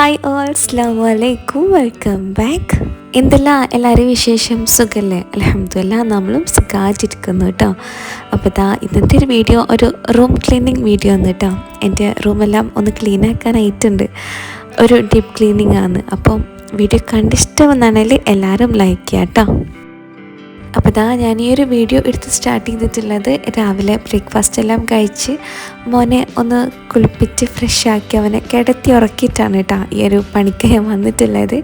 Hi all അസ്ലാം വലൈക്കും welcome back എന്തെല്ലാം എല്ലാവരും വിശേഷം? സുഖല്ലേ? അലഹമില്ല നമ്മളും സുഖമായിട്ടിരിക്കുന്നു കേട്ടോ അപ്പോൾ ഇതാ ഇന്നത്തെ ഒരു വീഡിയോ ഒരു റൂം ക്ലീനിങ് വീഡിയോ ആണ് കേട്ടോ എന്റെ റൂമെല്ലാം ഒന്ന് ക്ലീൻ ആക്കാനായിട്ടുണ്ട്. ഒരു ഡീപ് ക്ലീനിങ് ആണ്. അപ്പം വീഡിയോ കണ്ടിഷ്ടമെന്നാണെങ്കിൽ എല്ലാവരും ലൈക്ക് ചെയ്യാം കേട്ടോ അപ്പോൾ ഇതാ ഞാൻ ഈ ഒരു വീഡിയോ എടുത്ത് സ്റ്റാർട്ട് ചെയ്തിട്ടുള്ളത്. രാവിലെ ബ്രേക്ക്ഫാസ്റ്റ് എല്ലാം കഴിച്ച് മോനെ ഒന്ന് കുളിപ്പിച്ച് ഫ്രഷ് ആക്കി അവനെ കിടത്തി ഉറക്കിയിട്ടാണ് കേട്ടോ ഈ ഒരു പണിക്ക് ഞാൻ വന്നിട്ടുള്ളത്.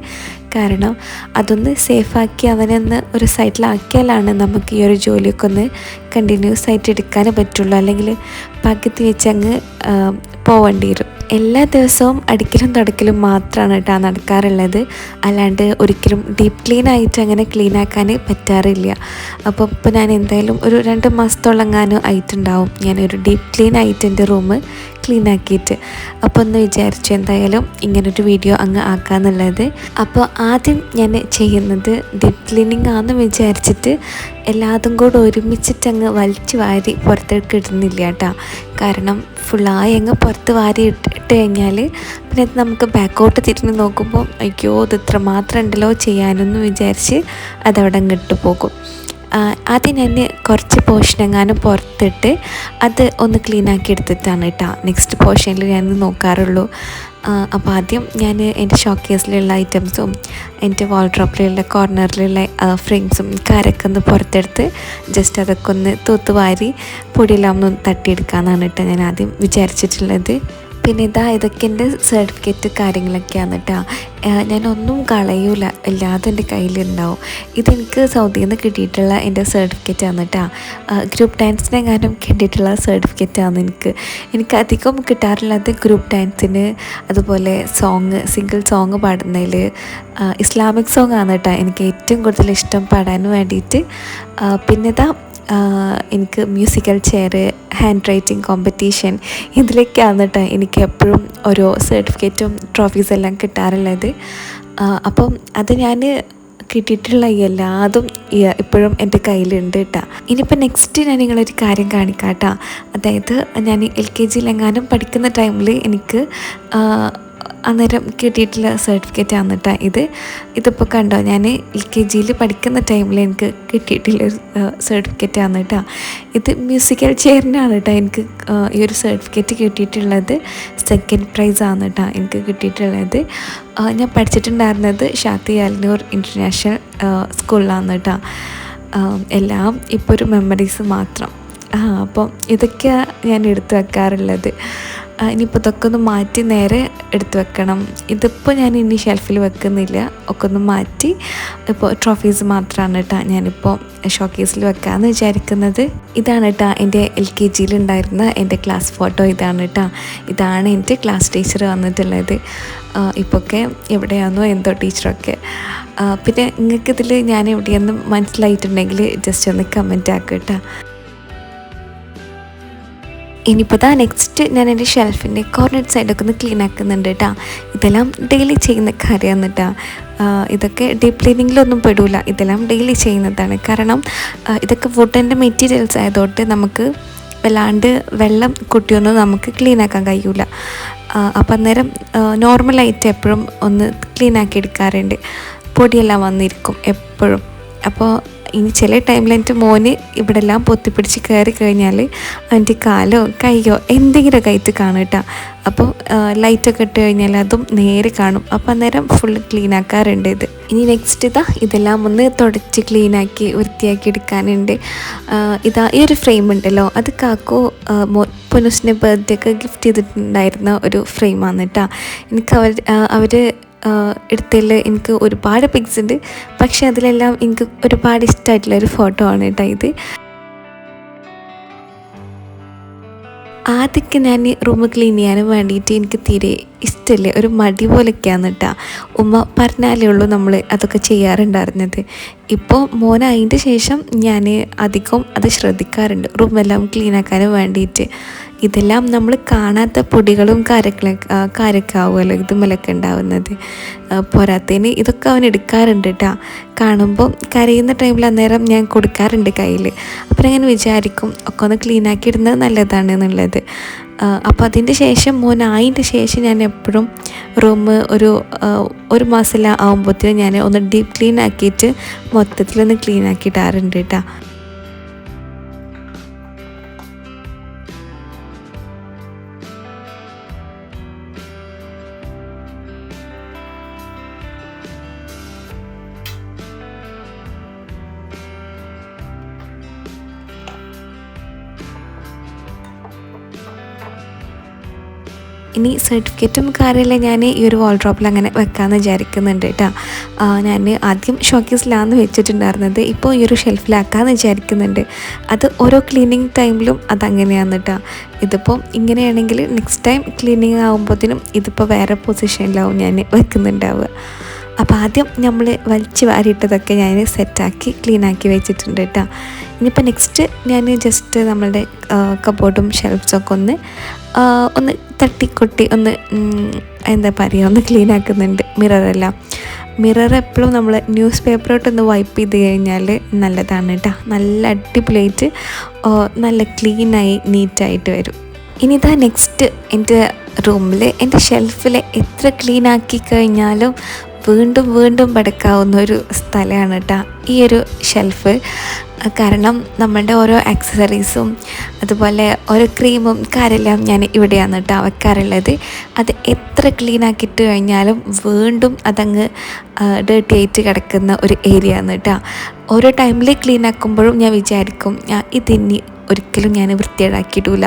കാരണം അതൊന്ന് സേഫാക്കി അവനൊന്ന് ഒരു സൈഡിലാക്കിയാലാണ് നമുക്ക് ഈ ഒരു ജോലിയൊക്കെ ഒന്ന് കണ്ടിന്യൂസ് ആയിട്ട് എടുക്കാൻ പറ്റുള്ളൂ. അല്ലെങ്കിൽ പകുതി വെച്ച് അങ്ങ് പോവേണ്ടി വരും. എല്ലാ ദിവസവും അടിക്കലും തുടക്കലും മാത്രമാണ് കേട്ടോ നടക്കാറുള്ളത്. അല്ലാണ്ട് ഒരിക്കലും ഡീപ്പ് ക്ലീൻ ആയിട്ട് അങ്ങനെ ക്ലീൻ ആക്കാൻ പറ്റാറില്ല. അപ്പോൾ ഇപ്പോൾ ഞാൻ എന്തായാലും ഒരു രണ്ട് മാസത്തോളം ഞാനും ആയിട്ടുണ്ടാവും. ഞാനൊരു ഡീപ്പ് ക്ലീൻ ആയിട്ട് എന്റെ റൂം ക്ലീൻ ആക്കിയിട്ട് അപ്പോൾ ഒന്ന് വിചാരിച്ചു എന്തായാലും ഇങ്ങനൊരു വീഡിയോ അങ്ങ് ആക്കാന്നുള്ളത്. അപ്പോൾ ആദ്യം ഞാൻ ചെയ്യുന്നത് ഡീപ് ക്ലീനിങ് ആണെന്ന് വിചാരിച്ചിട്ട് എല്ലാതും കൂടെ ഒരുമിച്ചിട്ട് അങ്ങ് വലിച്ചു വാരി പുറത്തേക്ക് ഇടുന്നില്ല കേട്ടോ. കാരണം ഫുള്ളായി അങ്ങ് പുറത്ത് വാരി ഇട്ട് കഴിഞ്ഞാൽ പിന്നെ നമുക്ക് ബാക്കോട്ട് തിരിഞ്ഞ് നോക്കുമ്പോൾ അയ്യോ ഇത് ഇത്ര മാത്രം ഉണ്ടല്ലോ ചെയ്യാനെന്ന് വിചാരിച്ച് അതവിടെ അങ്ങ് പോകും. ഞാൻ കുറച്ച് പോർഷനെങ്ങാനും പുറത്തിട്ട് അത് ഒന്ന് ക്ലീൻ ആക്കി എടുത്തിട്ടാണ് കേട്ടോ. നെക്സ്റ്റ് പോർഷനിൽ ഞാൻ നോക്കാറുള്ളൂ. അപ്പോൾ ആദ്യം ഞാൻ എന്റെ ഷോ കേസിലുള്ള ഐറ്റംസും എന്റെ വാൾഡ്രോപ്പിലുള്ള കോർണറിലുള്ള ഫ്രെയിംസും കാരൊക്കെ ഒന്ന് പുറത്തെടുത്ത് ജസ്റ്റ് അതൊക്കെ ഒന്ന് തൂത്തുവാരി പൊടിയെല്ലാം ഒന്ന് തട്ടിയെടുക്കാമെന്നാണ് കേട്ടോ ഞാൻ ആദ്യം വിചാരിച്ചിട്ടുള്ളത്. പിന്നെ ഇതാ ഇതൊക്കെ എന്റെ സർട്ടിഫിക്കറ്റ് കാര്യങ്ങളൊക്കെയാണ് കേട്ടോ ഞാനൊന്നും കളയൂല. എല്ലാതും എന്റെ കയ്യിലുണ്ടാവും. ഇതെനിക്ക് സൗദിയിൽ നിന്ന് കിട്ടിയിട്ടുള്ള എന്റെ സർട്ടിഫിക്കറ്റ് ആണ് കേട്ടോ ഗ്രൂപ്പ് ഡാൻസിനെങ്ങാനും കിട്ടിയിട്ടുള്ള സർട്ടിഫിക്കറ്റ് ആണ് എനിക്ക്. എനിക്ക് അധികം കിട്ടാറുള്ളത് ഗ്രൂപ്പ് ഡാൻസിന് അതുപോലെ സോങ് സിംഗിൾ സോങ് പാടുന്നതിൽ ഇസ്ലാമിക് സോങ് ആണ് കേട്ടോ എനിക്ക് ഏറ്റവും കൂടുതൽ ഇഷ്ടം പാടാൻ വേണ്ടിയിട്ട്. പിന്നെ ഇതാ എനിക്ക് musical chair handwriting competition ഇതിലൊക്കെയാണ് കേട്ടോ എനിക്ക് എപ്പോഴും ഓരോ സർട്ടിഫിക്കറ്റും ട്രോഫീസ് എല്ലാം കിട്ടാറുള്ളത്. അപ്പം അത് ഞാൻ കിട്ടിയിട്ടുള്ള എല്ലാതും ഇപ്പോഴും എന്റെ കയ്യിലുണ്ട് കേട്ടോ ഇനിയിപ്പോൾ നെക്സ്റ്റ് ഞാൻ നിങ്ങളൊരു കാര്യം കാണിക്കാം കേട്ടോ അതായത് ഞാൻ എൽ കെ ജിയിലെങ്ങാനും പഠിക്കുന്ന ടൈമിൽ എനിക്ക് അന്നേരം കിട്ടിയിട്ടുള്ള സർട്ടിഫിക്കറ്റ് ആണ് ഇത്. ഇതിപ്പോൾ കണ്ടോ ഞാൻ എൽ കെ ജിയിൽ പഠിക്കുന്ന ടൈമിൽ എനിക്ക് കിട്ടിയിട്ടുള്ള ഒരു സർട്ടിഫിക്കറ്റ് ആണ് കേട്ടോ ഇത് മ്യൂസിക്കൽ ചെയറിനാണ് കേട്ടോ എനിക്ക് ഈ ഒരു സർട്ടിഫിക്കറ്റ് കിട്ടിയിട്ടുള്ളത്. സെക്കൻഡ് പ്രൈസ് ആണ് കേട്ടോ എനിക്ക് കിട്ടിയിട്ടുള്ളത്. ഞാൻ പഠിച്ചിട്ടുണ്ടായിരുന്നത് ഷാത്തി അൽനൂർ ഇന്റർനാഷണൽ സ്കൂളിലാണ് കേട്ടോ എല്ലാം ഇപ്പോൾ ഒരു മെമ്മറീസ് മാത്രം. അപ്പം ഇതൊക്കെയാണ് ഞാൻ എടുത്തു വെക്കാറുള്ളത്. ഇനിയിപ്പോൾ ഇതൊക്കെ ഒന്ന് മാറ്റി നേരെ എടുത്തു വെക്കണം. ഇതിപ്പോൾ ഞാൻ ഇനി ഷെൽഫിൽ വെക്കുന്നില്ല. ഒക്കെ ഒന്ന് മാറ്റി. ഇപ്പോൾ ട്രോഫീസ് മാത്രമാണ് കേട്ടോ ഞാനിപ്പോൾ ഷോക്കേസിൽ വെക്കാമെന്ന് വിചാരിക്കുന്നത്. ഇതാണ് കേട്ടോ എന്റെ എൽ കെ ജിയിൽ ഉണ്ടായിരുന്ന എന്റെ ക്ലാസ് ഫോട്ടോ ഇതാണ് കേട്ടോ ഇതാണ് എന്റെ ക്ലാസ് ടീച്ചർ വന്നിട്ടുള്ളത്. ഇപ്പൊക്കെ എവിടെയാണോ എന്തോ ടീച്ചറൊക്കെ പിന്നെ നിങ്ങൾക്കിതിൽ ഞാൻ എവിടെയെന്ന് മനസ്സിലായിട്ടുണ്ടെങ്കിൽ ജസ്റ്റ് ഒന്ന് കമന്റ് ആക്കുക കേട്ടോ ഇനിയിപ്പോൾ താ നെക്സ്റ്റ് ഞാൻ എന്റെ ഷെൽഫിന്റെ കോർണർ സൈഡൊക്കെ ഒന്ന് ക്ലീൻ ആക്കുന്നുണ്ട് കേട്ടോ ഇതെല്ലാം ഡെയിലി ചെയ്യുന്ന കാര്യമാണ് കേട്ടോ ഇതൊക്കെ ഡീപ്പ് ക്ലീനിങ്ങിലൊന്നും പെടില്ല ഇതെല്ലാം ഡെയിലി ചെയ്യുന്നതാണ്. കാരണം ഇതൊക്കെ വുഡന്റെ മെറ്റീരിയൽസ് ആയതുകൊണ്ട് നമുക്ക് വല്ലാണ്ട് വെള്ളം കുട്ടിയൊന്നും നമുക്ക് ക്ലീൻ ആക്കാൻ കഴിയില്ല അപ്പം അന്നേരം നോർമലായിട്ട് എപ്പോഴും ഒന്ന് ക്ലീൻ ആക്കി എടുക്കാറുണ്ട്. പൊടിയെല്ലാം വന്നിരിക്കും എപ്പോഴും. അപ്പോൾ ഇനി ചില ടൈമിൽ എന്റെ മോന് ഇവിടെ എല്ലാം പൊത്തിപ്പിടിച്ച് കയറി കഴിഞ്ഞാൽ അവന്റെ കാലോ കൈയോ എന്തെങ്കിലും ആയിട്ട് കാണും കേട്ടോ. അപ്പോൾ ലൈറ്റൊക്കെ ഇട്ട് കഴിഞ്ഞാൽ അതും നേരെ കാണും. അപ്പോൾ അന്നേരം ഫുൾ ക്ലീൻ ആക്കാറുണ്ട് ഇത്. ഇനി നെക്സ്റ്റ് ഇതാ ഇതെല്ലാം ഒന്ന് തുടച്ച് ക്ലീനാക്കി വൃത്തിയാക്കി എടുക്കാനുണ്ട്. ഇതാ ഈ ഒരു ഫ്രെയിം ഉണ്ടല്ലോ. അത് കാക്കോ പൊനുസിന്റെ ബർത്ത്ഡേ ഗിഫ്റ്റ് ചെയ്തിട്ടുണ്ടായിരുന്ന ഒരു ഫ്രെയിമാണ് കേട്ടോ. എനിക്ക് അവർ അവർ എടുത്തതിൽ എനിക്ക് ഒരുപാട് പിക്സ് ഉണ്ട്. പക്ഷേ അതിലെല്ലാം എനിക്ക് ഒരുപാട് ഇഷ്ടമായിട്ടുള്ള ഒരു ഫോട്ടോ ആണ് കേട്ടോ ഇത്. ആദ്യമൊക്കെ ഞാൻ റൂം ക്ലീൻ ചെയ്യാനും വേണ്ടിയിട്ട് എനിക്ക് തീരെ ഇഷ്ടമല്ലേ. ഒരു മടി പോലെയൊക്കെയാണ് കേട്ടോ. ഉമ്മ പറഞ്ഞാലേ ഉള്ളൂ നമ്മൾ അതൊക്കെ ചെയ്യാറുണ്ടായിരുന്നത്. ഇപ്പോൾ മോനായതിന്റെ ശേഷം ഞാൻ അധികം അത് ശ്രദ്ധിക്കാറുണ്ട്. റൂമെല്ലാം ക്ലീൻ ആക്കാനും വേണ്ടിയിട്ട്. ഇതെല്ലാം നമ്മൾ കാണാത്ത പൊടികളും കാര്യങ്ങളൊക്കെ കാരക്കാവുമല്ലോ ആവുമല്ലോ. ഇതുമലൊക്കെ ഉണ്ടാവുന്നത്. പോരാത്തതിന് ഇതൊക്കെ അവൻ എടുക്കാറുണ്ട് കേട്ടോ കാണുമ്പോൾ കരയുന്ന ടൈമിൽ അന്നേരം ഞാൻ കൊടുക്കാറുണ്ട് കയ്യിൽ അപ്പം അങ്ങനെ വിചാരിക്കും ഒക്കെ ഒന്ന് ക്ലീൻ ആക്കി ഇടുന്നത് നല്ലതാണ് എന്നുള്ളത്. അപ്പോൾ അതിന്റെ ശേഷം മോനായതിന്റെ ശേഷം ഞാൻ എപ്പോഴും റൂം ഒരു ഒരു മാസം ആകുമ്പോഴത്തേനും ഞാൻ ഒന്ന് ഡീപ്പ് ക്ലീൻ ആക്കിയിട്ട് മൊത്തത്തിലൊന്ന് ക്ലീൻ ആക്കിയിട്ടാറുണ്ട് കേട്ടോ ഇനി സർട്ടിഫിക്കറ്റും കാര്യമെല്ലാം. ഞാൻ ഈ ഒരു വാൾഡ്രോപ്പിൽ അങ്ങനെ വെക്കാമെന്ന് വിചാരിക്കുന്നുണ്ട് കേട്ടോ ഞാൻ ആദ്യം ഷോക്കീസിലാന്ന് വെച്ചിട്ടുണ്ടായിരുന്നത് ഇപ്പോൾ ഈ ഒരു ഷെൽഫിലാക്കാമെന്ന് വിചാരിക്കുന്നുണ്ട്. അത് ഓരോ ക്ലീനിങ് ടൈമിലും അതങ്ങനെയാണ് കേട്ടോ ഇതിപ്പോൾ ഇങ്ങനെയാണെങ്കിൽ നെക്സ്റ്റ് ടൈം ക്ലീനിങ് ആകുമ്പോഴത്തേനും ഇതിപ്പോൾ വേറെ പൊസിഷനിലാവും ഞാൻ വെക്കുന്നുണ്ടാവുക. അപ്പോൾ ആദ്യം നമ്മൾ വലിച്ചു വാരിയിട്ടതൊക്കെ ഞാൻ സെറ്റാക്കി ക്ലീനാക്കി വെച്ചിട്ടുണ്ട് കേട്ടോ ഇനിയിപ്പോൾ നെക്സ്റ്റ് ഞാൻ ജസ്റ്റ് നമ്മളുടെ കബോർഡും ഷെൽഫ്സൊക്കെ ഒന്ന് ഒന്ന് തട്ടിക്കൊട്ടി ഒന്ന് എന്താ പറയുക ഒന്ന് ക്ലീൻ ആക്കുന്നുണ്ട് മിററെല്ലാം മിറർ എപ്പോഴും നമ്മൾ ന്യൂസ് പേപ്പറോട്ടൊന്ന് വൈപ്പ് ചെയ്ത് കഴിഞ്ഞാൽ നല്ലതാണ് കേട്ടോ നല്ല അടിപൊളിയായിട്ട് നല്ല ക്ലീനായി നീറ്റായിട്ട് വരും. ഇനി ഇതാ നെക്സ്റ്റ് എന്റെ റൂമിൽ എന്റെ ഷെൽഫിൽ എത്ര ക്ലീൻ ആക്കി കഴിഞ്ഞാലും വീണ്ടും വീണ്ടും പടുക്കാവുന്ന ഒരു സ്ഥലമാണ് കേട്ടോ ഈ ഒരു ഷെൽഫ് കാരണം നമ്മളുടെ ഓരോ ആക്സസറീസും അതുപോലെ ഓരോ ക്രീമും കാര്യമെല്ലാം ഞാൻ ഇവിടെയാണ് കേട്ടോ വെക്കാറുള്ളത്. അത് എത്ര ക്ലീൻ ആക്കിയിട്ട് കഴിഞ്ഞാലും വീണ്ടും അതങ്ങ് ഡേർട്ടി ആയിട്ട് കിടക്കുന്ന ഒരു ഏരിയ ആണ് കേട്ടോ ഓരോ ടൈമിൽ ക്ലീൻ ആക്കുമ്പോഴും ഞാൻ വിചാരിക്കും ഇതിനി ഒരിക്കലും ഞാൻ വൃത്തിയേടാക്കിയിട്ടില്ല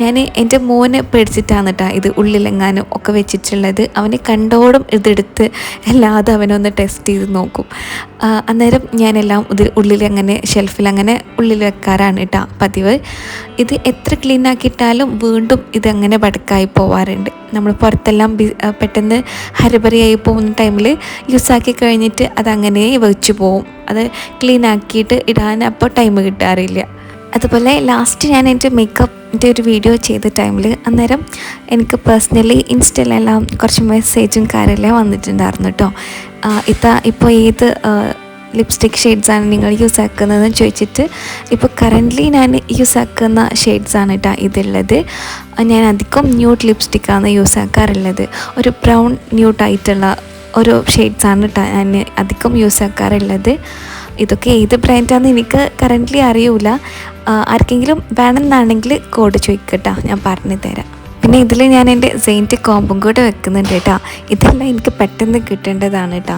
ഞാൻ എന്റെ മോനെ പേടിച്ചിട്ടാണ് കേട്ടോ ഇത് ഉള്ളിലെങ്ങാനും ഒക്കെ വെച്ചിട്ടുള്ളത്. അവനെ കണ്ടോടും ഇതെടുത്ത് അല്ലാതെ അവനൊന്ന് ടെസ്റ്റ് ചെയ്ത് നോക്കും. അന്നേരം ഞാനെല്ലാം ഇത് ഉള്ളിൽ അങ്ങനെ ഷെൽഫിൽ അങ്ങനെ ഉള്ളിൽ വെക്കാറാണ് കേട്ടോ പതിവ്. ഇത് എത്ര ക്ലീൻ ആക്കിയിട്ടാലും വീണ്ടും ഇതങ്ങനെ വടക്കായി പോവാറുണ്ട്. നമ്മൾ പുറത്തെല്ലാം പെട്ടെന്ന് ഹരിപറിയായി പോകുന്ന ടൈമിൽ യൂസാക്കി കഴിഞ്ഞിട്ട് അതങ്ങനെ വെച്ച് പോവും. അത് ക്ലീൻ ആക്കിയിട്ട് ഇടാൻ അപ്പോൾ ടൈം കിട്ടാറില്ല. അതുപോലെ ലാസ്റ്റ് ഞാൻ എന്റെ മേക്കപ്പിന്റെ ഒരു വീഡിയോ ചെയ്ത ടൈമിൽ അന്നേരം എനിക്ക് പേഴ്സണലി ഇൻസ്റ്റയിലെല്ലാം കുറച്ച് മെസ്സേജും കാര്യമെല്ലാം വന്നിട്ടുണ്ടായിരുന്നു കേട്ടോ ഇതാ ഇപ്പോൾ ഏത് ലിപ്സ്റ്റിക് ഷെയ്ഡ്സാണ് നിങ്ങൾ യൂസ് ആക്കുന്നതെന്ന് ചോദിച്ചിട്ട് ഇപ്പോൾ കറന്റ്ലി ഞാൻ യൂസ് ആക്കുന്ന ഷെയ്ഡ്സാണ് കേട്ടോ ഇതുള്ളത്. ഞാൻ അധികം ന്യൂട്ട് ലിപ്സ്റ്റിക്കാണ് യൂസ് ആക്കാറുള്ളത്. ഒരു ബ്രൗൺ ന്യൂട്ടായിട്ടുള്ള ഒരു ഷെയ്ഡ്സാണ് കേട്ടോ ഞാൻ അധികം യൂസ് ആക്കാറുള്ളത്. ഇതൊക്കെ ഏത് ബ്രാൻഡാണെന്ന് എനിക്ക് കറന്റ്ലി അറിയൂല. ആർക്കെങ്കിലും വേണമെന്നാണെങ്കിൽ കോഡ് ചോദിക്കട്ടോ ഞാൻ പറഞ്ഞു തരാം. പിന്നെ ഇതിൽ ഞാൻ എന്റെ സെയിന്റ് കോമ്പും കൂടെ വെക്കുന്നുണ്ട് കേട്ടോ. ഇതെല്ലാം എനിക്ക് പെട്ടെന്ന് കിട്ടേണ്ടതാണ് കേട്ടോ.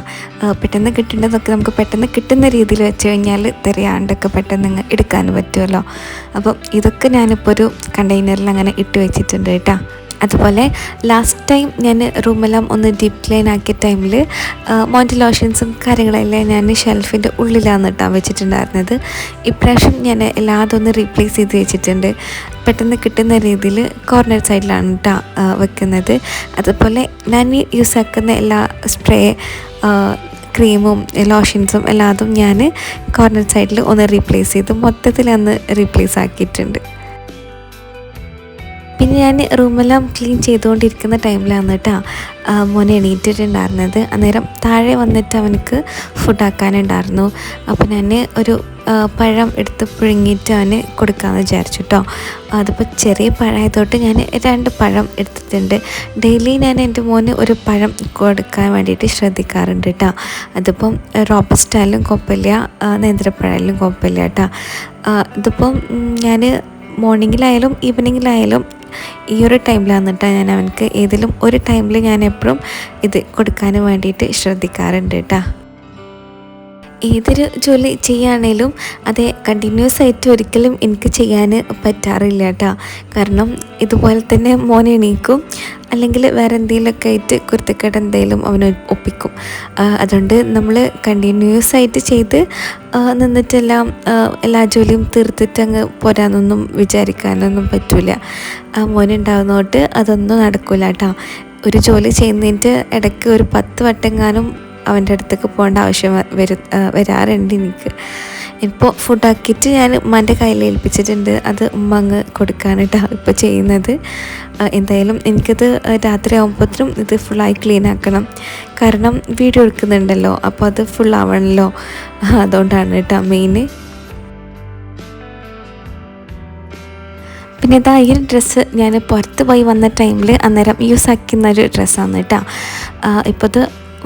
പെട്ടെന്ന് കിട്ടേണ്ടതൊക്കെ നമുക്ക് പെട്ടെന്ന് കിട്ടുന്ന രീതിയിൽ വെച്ച് കഴിഞ്ഞാൽ തിരയാണ്ടൊക്കെ പെട്ടെന്ന് എടുക്കാൻ പറ്റുമല്ലോ. അപ്പം ഇതൊക്കെ ഞാനിപ്പോൾ ഒരു കണ്ടെയ്നറിൽ അങ്ങനെ ഇട്ട് വെച്ചിട്ടുണ്ട് കേട്ടോ. അതുപോലെ ലാസ്റ്റ് ടൈം ഞാൻ റൂമെല്ലാം ഒന്ന് ഡീപ് ക്ലീൻ ആക്കിയ ടൈമിൽ മോന്റെ ലോഷൻസും കാര്യങ്ങളെല്ലാം ഞാൻ ഷെൽഫിന്റെ ഉള്ളിലാണ് ഇട്ടാൻ വെച്ചിട്ടുണ്ടായിരുന്നത്. ഇപ്രാവശ്യം ഞാൻ എല്ലാതും ഒന്ന് റീപ്ലേസ് ചെയ്ത് വെച്ചിട്ടുണ്ട്. പെട്ടെന്ന് കിട്ടുന്ന രീതിയിൽ കോർണർ സൈഡിലാണ് കേട്ടോ വെക്കുന്നത്. അതുപോലെ ഞാൻ യൂസ് ആക്കുന്ന എല്ലാ സ്പ്രേ ക്രീമും ലോഷൻസും എല്ലാതും ഞാൻ കോർണർ സൈഡിൽ ഒന്ന് റീപ്ലേസ് ചെയ്ത് മൊത്തത്തിൽ അന്ന് റീപ്ലേസ് ആക്കിയിട്ടുണ്ട്. പിന്നെ ഞാൻ റൂമെല്ലാം ക്ലീൻ ചെയ്തുകൊണ്ടിരിക്കുന്ന ടൈമിലാണ് കേട്ടോ. മോൻ എണീറ്റിട്ടുണ്ടായിരുന്നത്. അന്നേരം താഴെ വന്നിട്ട് അവനക്ക് ഫുഡാക്കാനുണ്ടായിരുന്നു അപ്പോൾ ഞാൻ ഒരു പഴം എടുത്ത് പുഴുങ്ങിയിട്ട് അവന് കൊടുക്കാമെന്ന് വിചാരിച്ചു കേട്ടോ. അതിപ്പോൾ ചെറിയ പഴമായതോട്ട് ഞാൻ രണ്ട് പഴം എടുത്തിട്ടുണ്ട്. ഡെയിലി ഞാൻ എന്റെ മോന് ഒരു പഴം കൊടുക്കാൻ വേണ്ടിയിട്ട് ശ്രദ്ധിക്കാറുണ്ട് കേട്ടോ. അതിപ്പം റോബസ്റ്റായാലും കുഴപ്പമില്ല നേന്ത്രപ്പഴമായാലും കുഴപ്പമില്ല കേട്ടോ. ഇതിപ്പം ഞാൻ മോർണിംഗിലായാലും ഈവനിങ്ങിലായാലും ഈ ഒരു ടൈമിലാണ് കേട്ടോ ഞാൻ അവനക്ക് ഏതെങ്കിലും ഒരു ടൈമിൽ ഞാൻ എപ്പോഴും ഇത് കൊടുക്കാൻ വേണ്ടിയിട്ട് ശ്രദ്ധിക്കാറുണ്ട് കേട്ടോ ഏതൊരു ജോലി ചെയ്യുകയാണേലും അത് കണ്ടിന്യൂസ് ആയിട്ട് ഒരിക്കലും എനിക്ക് ചെയ്യാൻ പറ്റാറില്ല കേട്ടോ. കാരണം ഇതുപോലെ തന്നെ മോൻ എണീക്കും അല്ലെങ്കിൽ വേറെ എന്തെങ്കിലുമൊക്കെ ആയിട്ട് കുരുത്തക്കേട് എന്തെങ്കിലും അവന് ഒപ്പിക്കും. അതുകൊണ്ട് നമ്മൾ കണ്ടിന്യൂസ് ആയിട്ട് ചെയ്ത് നിന്നിട്ടെല്ലാം എല്ലാ ജോലിയും തീർത്തിട്ട് അങ്ങ് പോരാനൊന്നും വിചാരിക്കാനൊന്നും പറ്റില്ല മോനുണ്ടാകുന്നതുകൊണ്ട് അതൊന്നും നടക്കില്ല കേട്ടോ. ഒരു ജോലി ചെയ്യുന്നതിന്റെ ഇടയ്ക്ക് ഒരു പത്ത് വട്ടെങ്ങാനും അവന്റെ അടുത്തേക്ക് പോകേണ്ട ആവശ്യം വരു വരാറുണ്ട് എനിക്ക്. ഇപ്പോൾ ഫുഡാക്കിയിട്ട് ഞാൻ ഉമ്മാന്റെ കയ്യിൽ ഏൽപ്പിച്ചിട്ടുണ്ട്. അത് ഉമ്മ അങ്ങ് കൊടുക്കാനായിട്ടാണ് ഇപ്പോൾ ചെയ്യുന്നത്. എന്തായാലും എനിക്കത് രാത്രി ആകുമ്പോഴത്തേനും ഇത് ഫുള്ളായി ക്ലീൻ ആക്കണം. കാരണം വീഡിയോ എടുക്കുന്നുണ്ടല്ലോ അപ്പോൾ അത് ഫുൾ ആവണമല്ലോ അതുകൊണ്ടാണ് കേട്ടോ മെയിൻ പിന്നെ ഇതാ ഈ ഒരു ഡ്രസ്സ് ഞാൻ പുറത്ത് പോയി വന്ന ടൈമിൽ അന്നേരം യൂസ് ആക്കുന്ന ഒരു ഡ്രസ്സാണ് കേട്ടോ ഇപ്പോൾ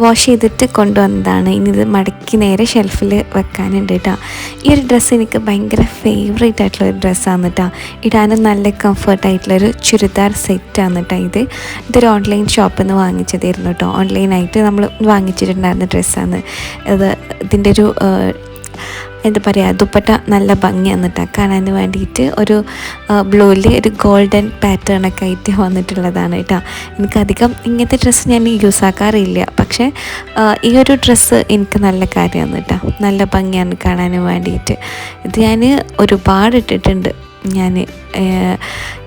വാഷ് ചെയ്തിട്ട് കൊണ്ടുവന്നതാണ്. ഇനി ഇത് മടക്കി നേരെ ഷെൽഫിൽ വെക്കാനുണ്ട് കേട്ടോ ഈ ഒരു ഡ്രസ്സ് എനിക്ക് ഭയങ്കര ഫേവറേറ്റ് ആയിട്ടുള്ള ഒരു ഡ്രസ്സാണ് കേട്ടോ ഇടാനും നല്ല കംഫർട്ട് കംഫർട്ടായിട്ടുള്ളൊരു ചുരിദാർ സെറ്റാണ് കേട്ടോ ഇത്. ഇതൊരു ഓൺലൈൻ ഷോപ്പിൽ നിന്ന് വാങ്ങിച്ചതായിരുന്നു കേട്ടോ ഓൺലൈനായിട്ട് നമ്മൾ വാങ്ങിച്ചിട്ടുണ്ടായിരുന്ന ഡ്രസ്സാണ് ഇത് ഇതിന്റെ ഒരു എന്താ പറയുക ദുപ്പട്ട നല്ല ഭംഗിയാണ് കേട്ടോ കാണാൻ വേണ്ടിയിട്ട് ഒരു ബ്ലൂവിൽ ഒരു ഗോൾഡൻ പാറ്റേൺ ഒക്കെ ആയിട്ട് വന്നിട്ടുള്ളതാണ് കേട്ടോ. എനിക്കധികം ഇങ്ങനത്തെ ഡ്രസ്സ് ഞാൻ യൂസ് ആക്കാറില്ല. പക്ഷേ ഈ ഒരു ഡ്രസ്സ് എനിക്ക് നല്ല കാര്യമാണ് കേട്ടോ. നല്ല ഭംഗിയാണ് കാണാൻ വേണ്ടിയിട്ട്. ഇത് ഞാൻ ഒരുപാട് ഇട്ടിട്ടുണ്ട്. ഞാൻ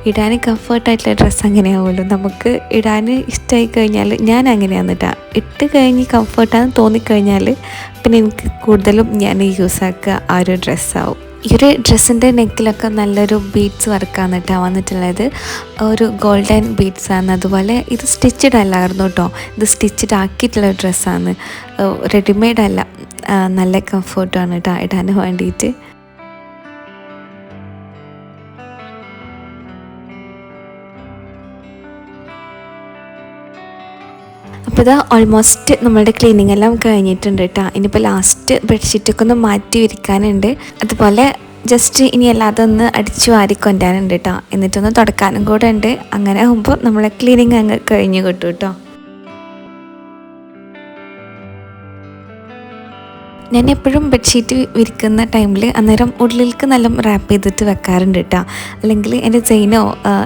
ഇടാൻ കംഫർട്ടായിട്ടുള്ള ഡ്രസ്സ് അങ്ങനെയാവുമല്ലോ. നമുക്ക് ഇടാൻ ഇഷ്ടമായി കഴിഞ്ഞാൽ ഞാൻ അങ്ങനെയാണ് കേട്ടോ ഇട്ട് കഴിഞ്ഞ് കംഫർട്ടാന്ന് തോന്നിക്കഴിഞ്ഞാൽ പിന്നെ എനിക്ക് കൂടുതലും ഞാൻ യൂസ് ആക്കുക ആ ഒരു ഡ്രസ്സാവും. ഈ ഒരു ഡ്രസ്സിന്റെ നെക്കിലൊക്കെ നല്ലൊരു ബീഡ്സ് വർക്കാണ് കേട്ടോ വന്നിട്ടുള്ളത്. ഒരു ഗോൾഡൻ ബീഡ്സ് ആണ് അതുപോലെ ഇത് സ്റ്റിച്ചഡ് അല്ലായിരുന്നു കേട്ടോ. ഇത് സ്റ്റിച്ചഡ് ആക്കിയിട്ടുള്ള ഡ്രസ്സാണ്. റെഡിമെയ്ഡ് അല്ല. നല്ല കംഫർട്ടാണ് കേട്ടോ ഇടാൻ വേണ്ടിയിട്ട്. അപ്പോൾ ഓൾമോസ്റ്റ് നമ്മളുടെ ക്ലീനിങ് എല്ലാം കഴിഞ്ഞിട്ടുണ്ട് കേട്ടോ ഇനിയിപ്പോൾ ലാസ്റ്റ് ബെഡ്ഷീറ്റൊക്കെ ഒന്ന് മാറ്റി വിരിക്കാനുണ്ട്. അതുപോലെ ജസ്റ്റ് ഇനി അല്ലാതെ ഒന്ന് അടിച്ചു വാരി കൊണ്ടുവരാനുണ്ട് കേട്ടോ എന്നിട്ടൊന്ന് തുടക്കാനും കൂടെ ഉണ്ട്. അങ്ങനെ ആകുമ്പോൾ നമ്മളെ ക്ലീനിങ് അങ്ങ് കഴിഞ്ഞു കിട്ടും കേട്ടോ ഞാൻ എപ്പോഴും ബെഡ്ഷീറ്റ് വിരിക്കുന്ന ടൈമിൽ അന്നേരം ഉള്ളിലേക്ക് നല്ല റാപ്പ് ചെയ്തിട്ട് വെക്കാറുണ്ട് കേട്ടോ അല്ലെങ്കിൽ എന്റെ ചെയിനോ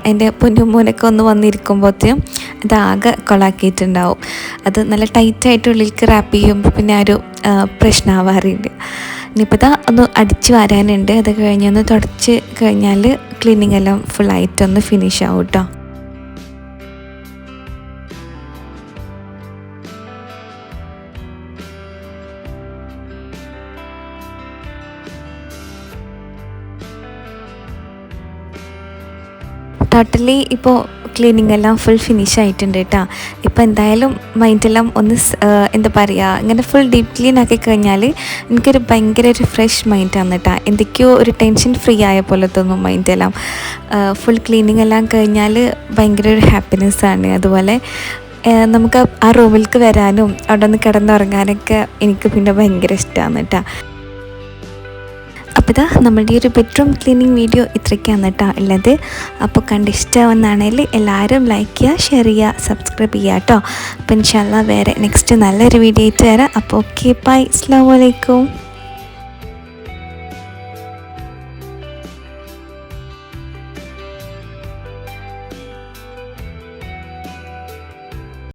എന്റെ പൊന്നുമോനൊക്കെ ഒന്ന് വന്നിരിക്കുമ്പോഴത്തേക്കും ആകെ കൊളാക്കിയിട്ടുണ്ടാവും. അത് നല്ല ടൈറ്റായിട്ട് ഉള്ളിലേക്ക് റാപ്പ് ചെയ്യുമ്പോൾ പിന്നെ ആ ഒരു പ്രശ്നമാവാറുണ്ട് ഇനിയിപ്പോൾ ഇതാ ഒന്ന് അടിച്ച് വരാനുണ്ട്. അത് കഴിഞ്ഞൊന്ന് തുടച്ച് കഴിഞ്ഞാൽ ക്ലീനിങ് എല്ലാം ഫുള്ളായിട്ടൊന്ന് ഫിനിഷ് ആവും കേട്ടോ ടോട്ടലി ഇപ്പോൾ ക്ലീനിങ് എല്ലാം ഫുൾ ഫിനിഷ് ആയിട്ടുണ്ട് കേട്ടോ ഇപ്പോൾ എന്തായാലും മൈൻഡെല്ലാം ഒന്ന് എന്താ പറയുക ഇങ്ങനെ ഫുൾ ഡീപ് ക്ലീൻ ആക്കി കഴിഞ്ഞാൽ എനിക്കൊരു ഭയങ്കര ഒരു ഫ്രഷ് മൈൻഡാണ് കേട്ടോ എന്തൊക്കെയോ ഒരു ടെൻഷൻ ഫ്രീ ആയ പോലെ തോന്നും മൈൻഡെല്ലാം ഫുൾ ക്ലീനിങ് എല്ലാം കഴിഞ്ഞാൽ ഭയങ്കര ഒരു ഹാപ്പിനെസ് ആണ്. അതുപോലെ നമുക്ക് ആ റൂമിലേക്ക് വരാനും അവിടെ നിന്ന് കിടന്നുറങ്ങാനൊക്കെ എനിക്ക് പിന്നെ ഭയങ്കര ഇഷ്ടമാണ് കേട്ടോ അപ്പോൾ ഇതാ നമ്മളുടെ ഈ ഒരു ബെഡ്റൂം ക്ലീനിങ് വീഡിയോ ഇത്രയ്ക്കാണ് കേട്ടോ ഉള്ളത്. അപ്പോൾ കണ്ട് ഇഷ്ടമാവുന്നതാണെങ്കിൽ എല്ലാവരും ലൈക്ക് ചെയ്യുക ഷെയർ ചെയ്യുക സബ്സ്ക്രൈബ് ചെയ്യുക കേട്ടോ അപ്പോൾ ഇൻഷാല്ല വേറെ നെക്സ്റ്റ് നല്ലൊരു വീഡിയോ ആയിട്ട് വരാം. അപ്പോൾ ഓക്കെ ബൈ അസ്സാം വലൈക്കും